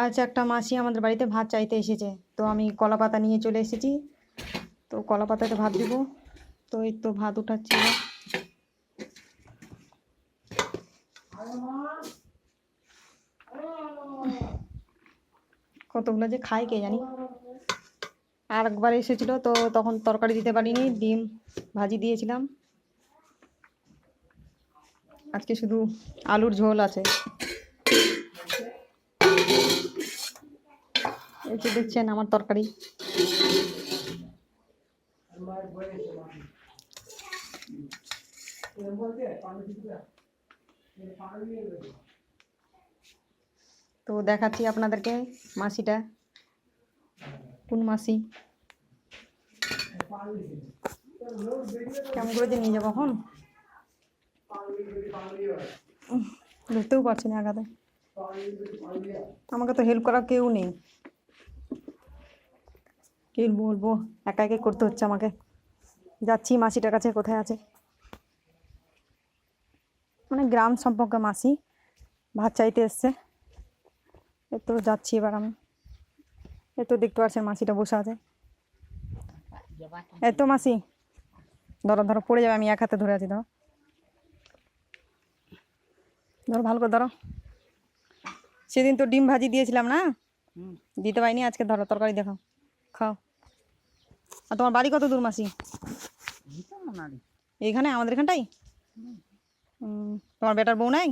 আজ একটা মাসি আমাদের বাড়িতে ভাত চাইতে এসেছে। তো আমি কলা পাতা নিয়ে চলে এসেছি। তো কলা পাতাতে ভাত দিব। তো এই তো ভাত উঠাচ্ছি। কতগুলো যে খাই কে জানি। আর একবার এসেছিল তো তখন তরকারি দিতে পারিনি, ডিম ভাজি দিয়েছিলাম। আজকে শুধু আলুর ঝোল আছে। এই যে দেখছেন আমার তরকারি। তো দেখাচ্ছি আপনাদেরকে মাসিটা। কোন মাসি? কেমন করে যে নিয়ে যাব এখন? বুঝতেও পারছি না আগাতে। আমাকে তো হেল্প করার কেউ নেই। কি বলব? একা একাই করতে হচ্ছে আমাকে। যাচ্ছি মাসিটার কাছে কোথায় আছে? মানে গ্রাম সম্পর্কে মাসি ভাত চাইতে এসছে। এ তো যাচ্ছি এবার আমি। এ তো দেখতে পাচ্ছেন মাসিটা বসে আছে। এ তো মাসি। ধরো ধরো পড়ে যাবে আমি এক হাতে ধরে আছি ধরো। ধরো ভালো করে ধরো। সেদিন তো ডিম ভাজি দিয়েছিলাম না? দিতে পারিনি আজকে ধরো তরকারি দেখাও। খাও। আর তোমার বাড়ি কত দূর মাসি? এইখানে আমাদের এখানটাই? তোমার বেটার বউ নাই?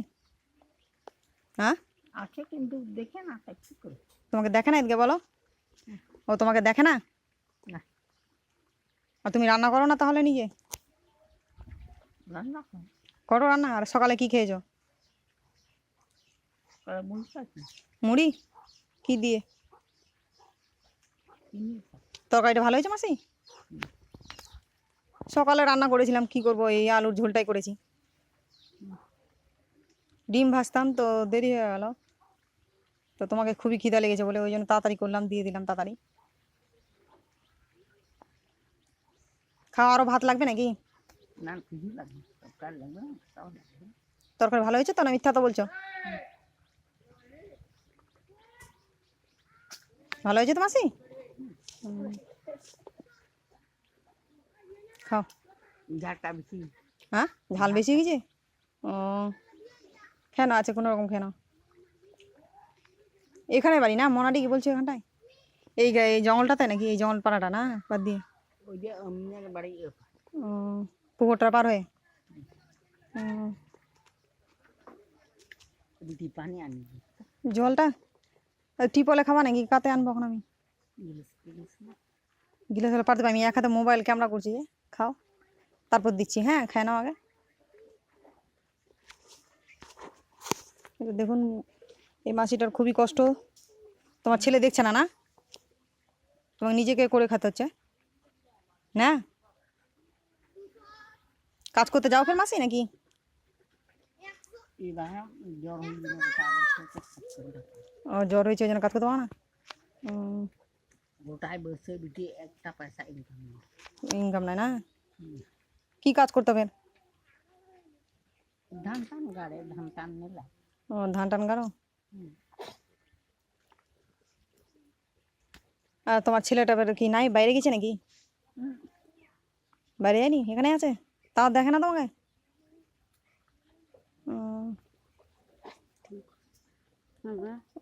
হ্যাঁ? আছে কিন্তু দেখে না কি করে? তোমাকে দেখে না এদিকে বলো। ও তোমাকে দেখে না? আর তুমি রান্না করো না তাহলে নিজে? রান্না করো। রান্না আর সকালে কি খেয়েছো? করে মুড়ি? কি দিয়ে? তরকারিটা ভালো হয়েছে মাসি? সকালে রান্না করেছিলাম কি করব? এই আলুর ঝোলটাই করেছি। ডিম ভাজতাম তো দেরি হয়ে গেল। তো তোমাকে খুবই খিদা লেগেছে বলে ওই জন্য তাড়াতাড়ি করলাম দিয়ে দিলাম তাড়াতাড়ি। খাওয়া আরও ভাত লাগবে নাকি? তরকারি ভালো হয়েছে তো না মিথ্যা তো বলছো? ভালো হয়েছে তো মাসি। খাও। ঝাড়টা বেশি। হ্যাঁ? ঝাল বেশি গেছে ও। কেন আছে কোনো রকম কেন এখানে বাড়ি না? মোনাডি কি বলছো এখানটায়? এই এই জঙ্গলটাতে নাকি? এই জঙ্গল পাড়াটা না? বাদ দিয়ে। পুকুরটা পার হয়ে? ও, পানি আনি জলটা? টিপলে খাবা নাকি? কাতে আনব এখন আমি? গিলিস তাহলে পারতে পারি আমি এক হাতে মোবাইল ক্যামেরা করছি। যে খাও। তারপর দিচ্ছি হ্যাঁ? খায় নাও আগে। দেখুন, এই মাসিটার খুবই কষ্ট। তোমার ছেলে দেখছে না না? তোমাকে নিজেকে করে খেতে হচ্ছে। না? কাজ করতে যাও ফের মাসি নাকি। ও, জ্বর হয়েছে, ওই জন্য কাজ করতে পারো না। উম, গোটায় বসে বিটি একটা পয়সা ইনকাম নেই ইনকাম নাই না কি কাজ করতে হবে ধান টান গাড়ে ধান টান নিলা ও ধান টান গাড়ো আর তোমার ছেলেটা বের কি নাই বাইরে গেছে নাকি বাইরে যায়নি এখানে আছে তাও দেখে না তোমাকে উম,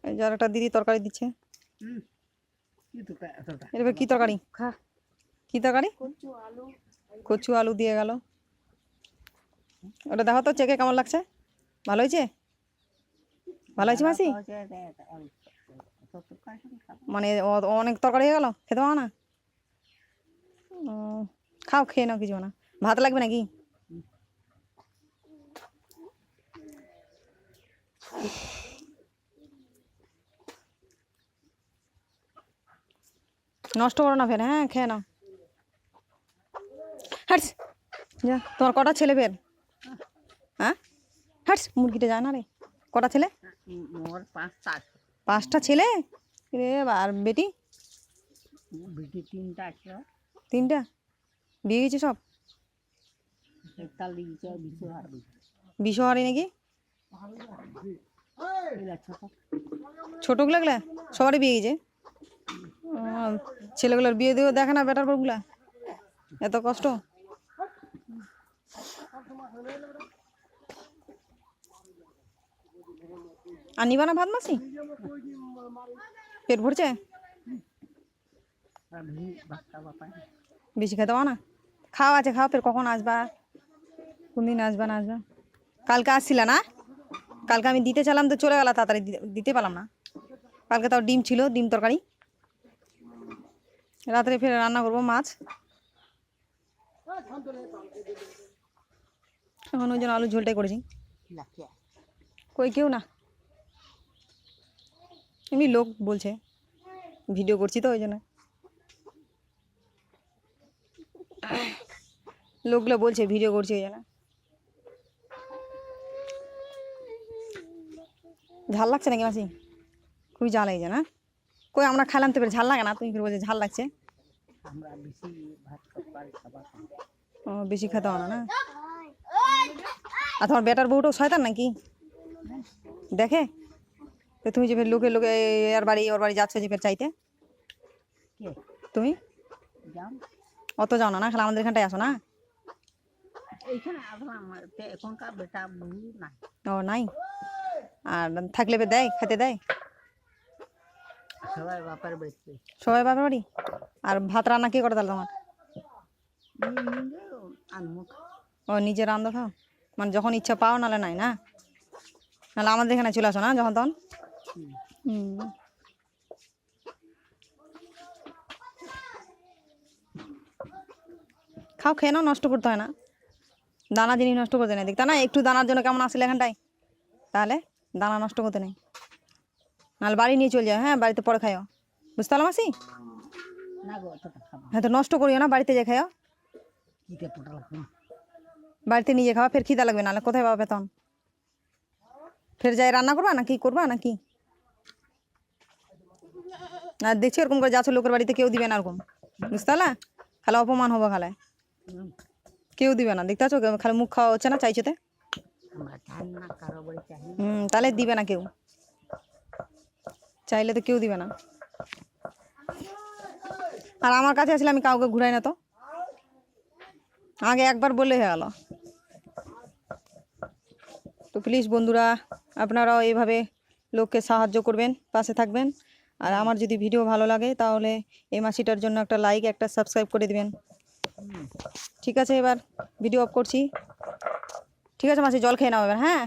এই যে আর একটা দিদি তরকারি দিচ্ছে হুম কি এবার কি তরকারি? খা। কি তরকারি? কচু আলু। দিয়ে গেল। ওটা দেখো তো চেকে কেমন লাগছে? ভালো হয়েছে? ভালো হয়েছে মাসি? মানে অনেক তরকারি হয়ে গেল? খেতে পাবো না? খাও খেয়ে নাও কিছু না। ভাত লাগবে নাকি? নষ্ট করো না ফের হ্যাঁ খেয়ে নাও। হাটস যা তোমার কটা ছেলে ফের? হ্যাঁ? হাটস মুরগিটা যায় না রে কটা ছেলে? পাঁচটা ছেলে? রে আর বেটি? বিটি তিনটা আছে। তিনটা? বিয়ে গেছে সব? বিশ্বহারি নাকি? ছোট ছোটোগুলো সবারই বিয়ে গেছে ও, ছেলেগুলোর বিয়ে দিয়ে দেখে না বেটার পরগুলা এত কষ্ট? আর নিবা না ভাত মাসি পেট ভরছে? বেশি খেতে না? খাওয়া আছে খাও ফের কখন আসবা? কোন দিন আসবা না আসবা? কালকে আসছিলা না? কালকে আমি দিতে চালাম তো চলে গেল, তাড়াতাড়ি দিতে পারলাম না। কালকে তাও ডিম ছিল, ডিম তরকারি। রাত্রে ফের রান্না করব মাছ। এখন ওই জন্য আলু ঝোলটাই করেছি। কই কেউ না। এমনি লোক বলছে, ভিডিও করছি তো ওই জন্য। লোকগুলো বলছে ভিডিও করছি ওই জন্য। ঝাল লাগছে নাকি মাসি? খুবই ঝাল লাগছে না? কই আমরা খেলাম তো ঝাল লাগে না? তুমি ফের বলছে ঝাল লাগছে। আমরা বেশি ভাত খেতে পারি খাবার ও বেশি খেতে না না? আর তোমার বেটার বউটাও শয়তান নাকি? দেখে? তো তুমি যে লোকে লোকে এর বাড়ি ওর বাড়ি যাচ্ছ যে ফের চাইতে? তুমি? যাও অত যাও না না? খালি আমাদের এখানটায় আসো না? ও নাই? আর থাকলে দেয় খেতে দেয়? সবাই বাপার বাড়িতে সবাই বাবার বাড়ি? আর ভাত রান্না কে করে তাহলে তোমার? ও নিজে রান্না খাও? মানে যখন ইচ্ছা পাও নাহলে নাই না? নাহলে আমাদের এখানে চলে আসো না যখন তখন? খাও খেয়ে নাও নষ্ট করতে হয় না। দানা জিনিস নষ্ট করতে নেই। দেখতে না একটু দানার জন্য কেমন আসলে এখানটায় তাহলে দানা নষ্ট করতে নেই। নাহলে বাড়ি নিয়ে চলে যাও হ্যাঁ? বাড়িতে পরে খাইও। বুঝতে পারলাম মাসি? না হ্যাঁ তো নষ্ট করিও না বাড়িতে যে খাইও। বাড়িতে নিজে খাওয়া ফের খিদা লাগবে নাহলে কোথায় পাবে বেতন ফের যাই রান্না করবা নাকি করবা নাকি? না দেখছি এরকম করে যাচ্ছ লোকের বাড়িতে কেউ দিবে না এরকম। বুঝতে পারলা? খালে অপমান হব খালে কেউ দিবে না দেখতে পাচ্ছ? খালি মুখ খাওয়া হচ্ছে না চাইছোতে আমরা চাই না কারও বাড়ি চাই না। হুম তাহলে দিবে না কেউ। চাইলে তো কেউ দিবে না। আর আমার কাছে আসলে আমি কাউকে ঘুরাই না তো। আগে একবার বললে হয়ে গেল। তো প্লিজ বন্ধুরা, আপনারাও এইভাবে লোককে সাহায্য করবেন, পাশে থাকবেন। আর আমার যদি ভিডিও ভালো লাগে, তাহলে এই মাসিটার জন্য একটা লাইক একটা সাবস্ক্রাইব করে দিবেন। ঠিক আছে, এবার ভিডিও অফ করছি। ঠিক আছে মাসি, জল খেয়ে নাও এবার হ্যাঁ?